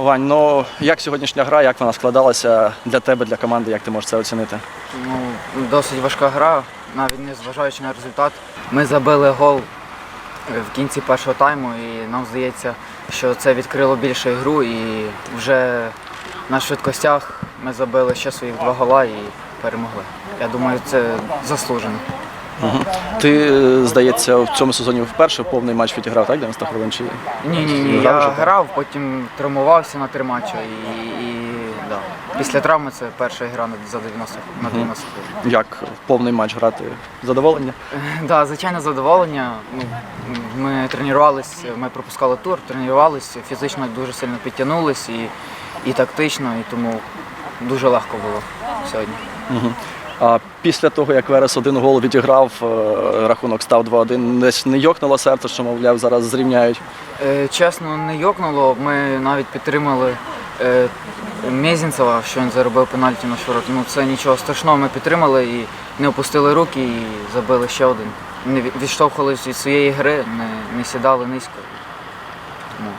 Вань, ну як сьогоднішня гра, як вона складалася для тебе, для команди, як ти можеш це оцінити? Ну, досить важка гра, навіть не зважаючи на результат. Ми забили гол е, в кінці першого тайму, і нам здається, що це відкрило більше ігру, і вже на швидкостях ми забили ще своїх два гола і перемогли. Я думаю, це заслужено. Ти, е, здається, в цьому сезоні вперше повний матч відіграв, так? 90 хвилин чи Ні, ні, ні. Грав Я так? грав, потім травмувався на три матчі. І, і да. після травми це перша гра на- за 90 на 90 хвилин. як повний матч грати? Задоволення? Да, звичайне задоволення. Ну, Ми тренувалися, ми пропускали тур, тренувалися, фізично дуже сильно підтягнулись і, і тактично, і тому дуже легко було сьогодні. А після того, як Верес один гол відіграв, е, рахунок став 2-1, десь не йокнуло серце, що, мовляв, зараз зрівняють. Е, чесно, не йокнуло. Ми навіть підтримали е, Мезінцева, що він заробив пенальті на широт. Ну це нічого страшного. Ми підтримали і не опустили руки і забили ще один. Не відштовхувалися від своєї гри, не, не сідали низько. Тому